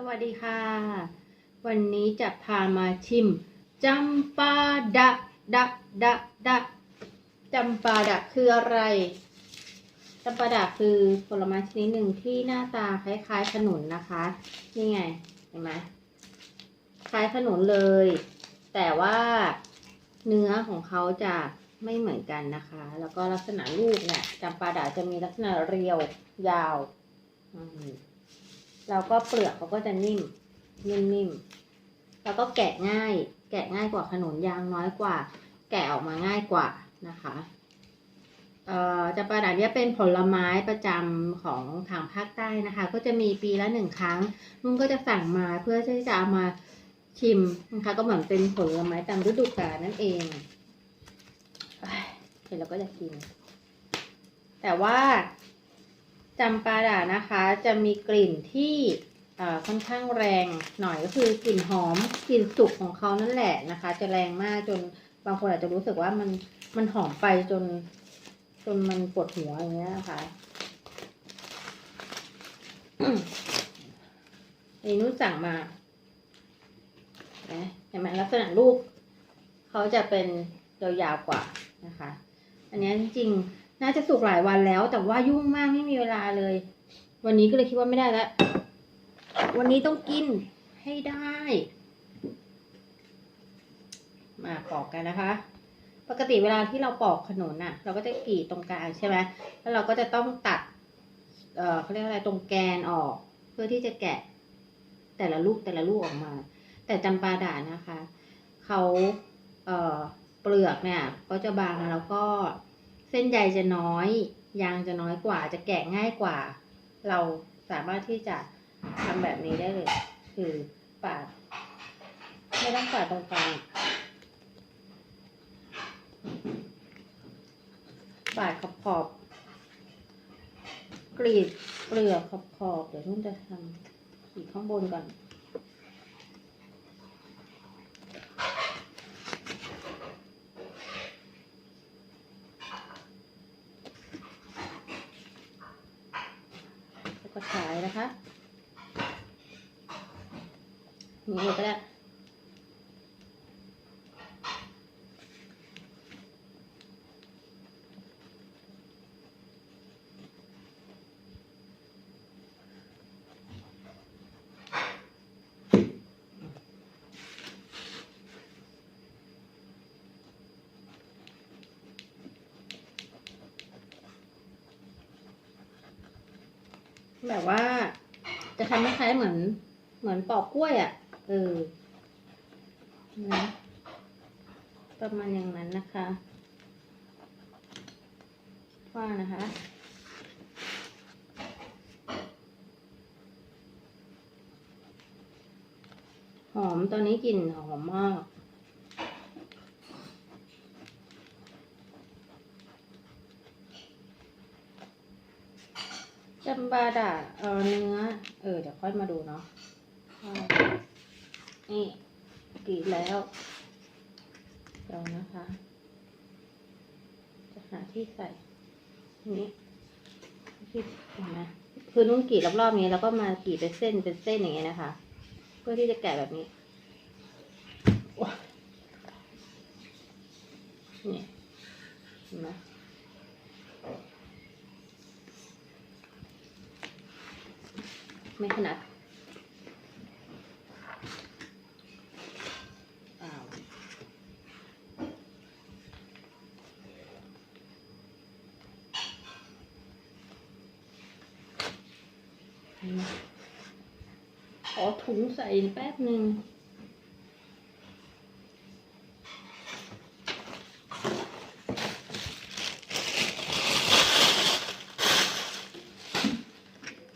สวัสดีค่ะ วันนี้จะพามาชิมจำปาดะดะดะดะจำปาดะคืออะไรจำปาดะคือผลไม้ชนิดหนึ่งที่หน้าตาคล้ายๆขนุนนะคะ นี่ไงเห็นไหมคล้ายขนุนเลย แต่ว่าเนื้อของเขาจะไม่เหมือนกันนะคะ แล้วก็ลักษณะลูกเนี่ยจำปาดะจะมีลักษณะเรียวยาว อืม แล้วก็เปลือกเขาก็จะนิ่ม นิ่มๆ แล้วก็แกะง่าย แกะง่ายกว่าขนุนยางน้อยกว่า แกะออกมาง่ายกว่านะคะเอ่อจะประดาเนี้ยเป็นผลไม้ประจำของทางภาคใต้นะคะ ก็จะมีปีละหนึ่งครั้งนุ่นก็จะสั่งมาเพื่อที่จะเอามาชิมนะคะ ก็เหมือนเป็นผลไม้ตามฤดูกาลนั่นเองเอ้ยเห็นแล้วก็จะกิน แต่ว่า จำปาดานะคะจะมีกลิ่นที่ค่อนข้างแรงหน่อยก็คือกลิ่นหอมกลิ่นสุกของเขานั่นแหละนะคะ จะแรงมากจนบางคนอาจจะรู้สึกว่ามันมันหอมไปจน จนมันปวดหัวอย่างเงี้ยนะคะนนี้นุ่นสั่งมาเห็นไหมลักษณะลูกเขาจะเป็นยาวๆกว่านะคะ อันนี้จริง น่าจะสุกหลายวันแล้ว แต่ว่ายุ่งมากไม่มีเวลาเลย วันนี้ก็เลยคิดว่าไม่ได้แล้ว วันนี้ต้องกินให้ได้ มาปอกกันนะคะ ปกติเวลาที่เราปอกขนุนน่ะ เราก็จะกรีดตรงกลางใช่ไหมแล้วเราก็จะต้องตัด เอ่อเขาเรียกอะไรตรงแกนออก เพื่อที่จะแกะ แต่ละลูกแต่ละลูกออกมา แต่จำปาดานะคะเขาเอ่อเปลือกเนี่ย ก็จะบางแล้วก็ เส้นใยจะน้อย ยางจะน้อยกว่า จะแกะง่ายกว่า เราสามารถที่จะทำแบบนี้ได้เลย คือปาดไม่ต้องปาดตรงกลางปาดขอบขอบๆกรีดเปลือกขอบขอบๆเดี๋ยวนุ่นจะทำขีดข้างบนก่อน แล้วก็ฉายนะคะ นี่เลยก็ได้แบบว่า จะทำคล้ายๆเหมือน เหมือนปอกกล้วยอะ่ะ เออนะประมาณอย่างนั้นนะคะว่านะคะหอมตอนนี้กลิ่นหอมมากจำบาดาเออเนื้อ เออ เดี๋ยวค่อยมาดูเนาะ นี่กรีดแล้วเดี๋ยวนะคะ จะหาที่ใส่นี้ที่เห็นไหมคือนุ่นกรีดรอบๆนี้ แล้วก็มากรีดเป็นเส้นเป็นเส้นอย่างเงี้ยนะคะ เพื่อที่จะแกะแบบนี้นี่เห็นไหมไม่ขนาด ขอถุงใส่แป๊บหนึ่ง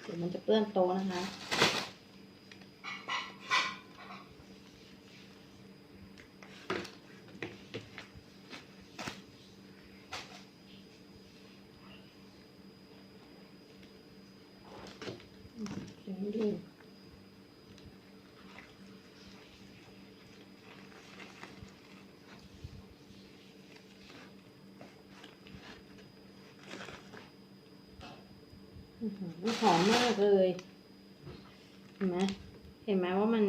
เดี๋ยวมันจะเปื้อนโตนะคะ เดี๋ยวให้ดูอื้อหือหอมมากเลย เห็นไหมเห็นไหมว่ามัน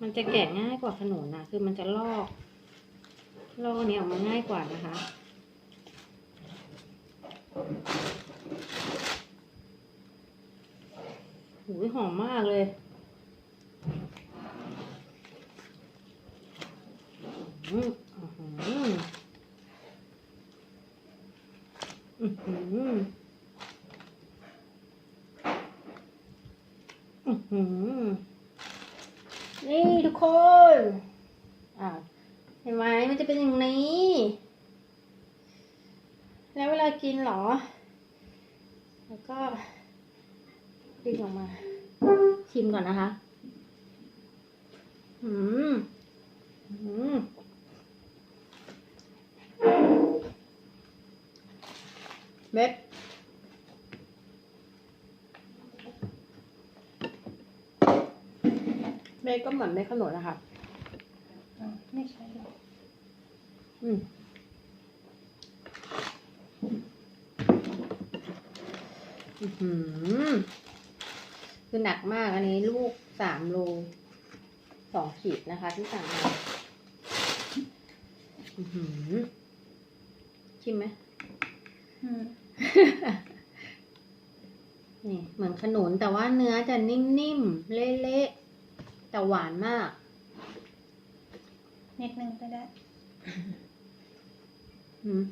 มันจะแกะง่ายกว่าขนุนนะคือมันจะลอก ลอกอันนี้ออกมาง่ายกว่านะคะ หูยหอมมากเลย อืมอื้อหืออือหืออือหือนี่ทุกคน อ่า เห็นไหมมันจะเป็นอย่างนี้ แล้วเวลากินหรอ แล้วก็ ดึงออกมา ชิมก่อนนะคะอืมอืมเม็ดเม็ดก็เหมือนเม็ดขนุนนะคะอะไม่ใช่หรอกอืมอื้อหือ คือหนักมากอันนี้ลูกสามโลสองขีดนะคะที่สั่งมาอื้อหือชิมไหมอืมนี่เหมือนขนุนแต่ว่าเนื้อจะนิ่มๆ เละๆ แต่หวานมากนิดนึงก็ได้อืม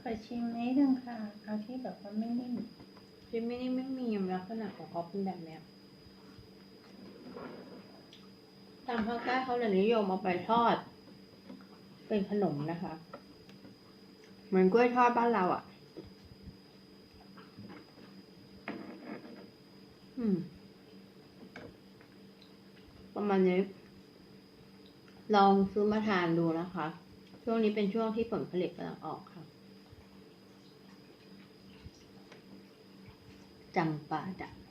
ขอชิมนิดนึงค่ะ เอาที่แบบว่าไม่นิ่ม ที่ไม่ได้ไม่มีลักษณะของเขาเป็นแบบเนี้ยตามภาคใต้เขาจะนิยมเอาไปทอด เป็นขนมนะคะ เหมือนกล้วยทอดบ้านเราอะ่ะ อืม ประมาณนี้ ลองซื้อมาทานดูนะคะ ช่วงนี้เป็นช่วงที่ผลผลิตกำลังออกค่ะ จำปาดะ